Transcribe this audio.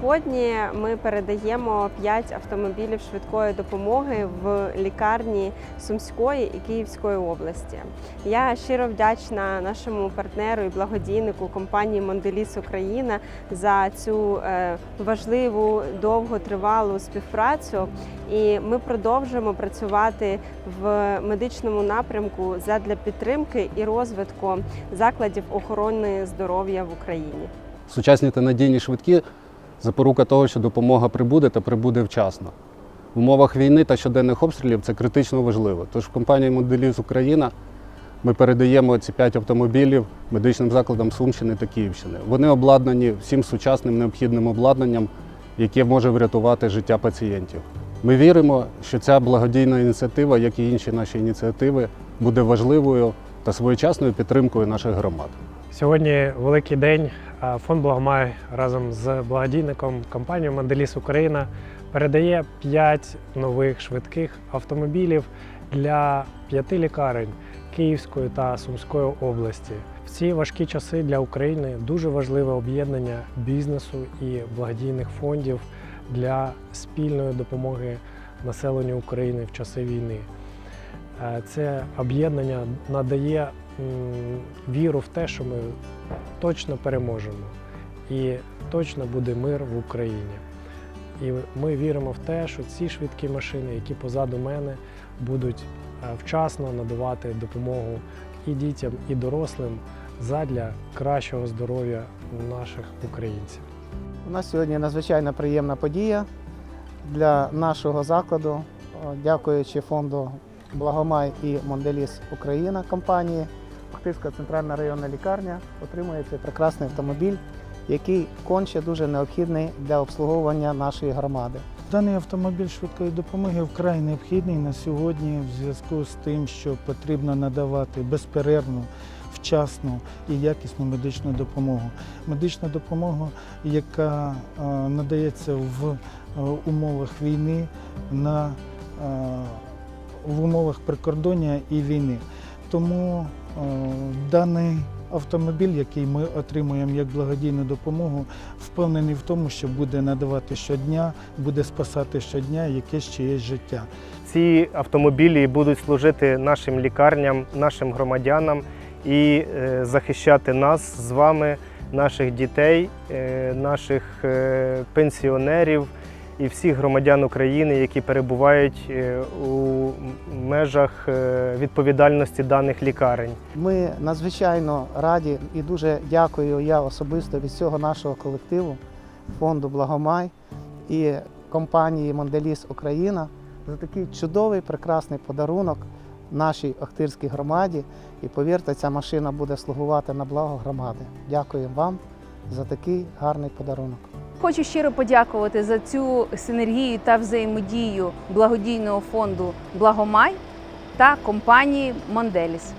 Сьогодні ми передаємо 5 автомобілів швидкої допомоги в лікарні Сумської і Київської області. Я щиро вдячна нашому партнеру і благодійнику компанії Монделіс Україна за цю е, важливу довготривалу співпрацю. І ми продовжуємо працювати в медичному напрямку задля підтримки і розвитку закладів охорони здоров'я в Україні. Сучасні та надійні швидкі запорука того, що допомога прибуде та прибуде вчасно. В умовах війни та щоденних обстрілів це критично важливо. Тож в компанії Моделіз Україна ми передаємо ці 5 автомобілів медичним закладам Сумщини та Київщини. Вони обладнані всім сучасним необхідним обладнанням, яке може врятувати життя пацієнтів. Ми віримо, що ця благодійна ініціатива, як і інші наші ініціативи, буде важливою та своєчасною підтримкою наших громад. Сьогодні великий день. Фонд Благомай разом з благодійником компанією Манделіс Україна передає 5 нових швидких автомобілів для п'яти лікарень Київської та Сумської області. В ці важкі часи для України дуже важливе об'єднання бізнесу і благодійних фондів для спільної допомоги населенню України в часи війни. Е, Це об'єднання надає віру в те, що ми точно переможемо і точно буде мир в Україні. І ми віримо в те, що ці швидкі машини, які позаду мене, будуть е, вчасно надавати допомогу і дітям, і дорослим задля кращого здоров'я наших українців. У нас сьогодні надзвичайно приємна подія для нашого закладу. Дякуючи фонду Благомай і Монделіс Україна компанії, Охтирська центральна районна лікарня отримує цей прекрасний автомобіль, який конче дуже необхідний для обслуговування нашої громади. Даний автомобіль швидкої допомоги вкрай необхідний на сьогодні в зв'язку з тим, що потрібно надавати безперервну, вчасну і якісну медичну допомогу. Медична допомога, яка е, надається в е, умовах війни, на, е, в умовах прикордоння і війни. Тому даний автомобіль, який ми отримуємо як благодійну допомогу, впевнений в тому, що буде надавати щодня, буде спасати щодня якесь чиєсь життя. Ці автомобілі будуть служити нашим лікарням, нашим громадянам і е, захищати нас з вами, наших дітей, е, наших е, пенсіонерів і всіх громадян України, які перебувають е, у межах е, відповідальності даних лікарень. Ми надзвичайно раді і дуже дякую я особисто від всього нашого колективу, фонду Благомай і компанії Монделіс Україна за такий чудовий, прекрасний подарунок нашій Охтирській громаді. І повірте, ця машина буде слугувати на благо громади. Дякую вам за такий гарний подарунок. Хочу щиро подякувати за цю синергію та взаємодію благодійного фонду Благомай та компанії Монделіс.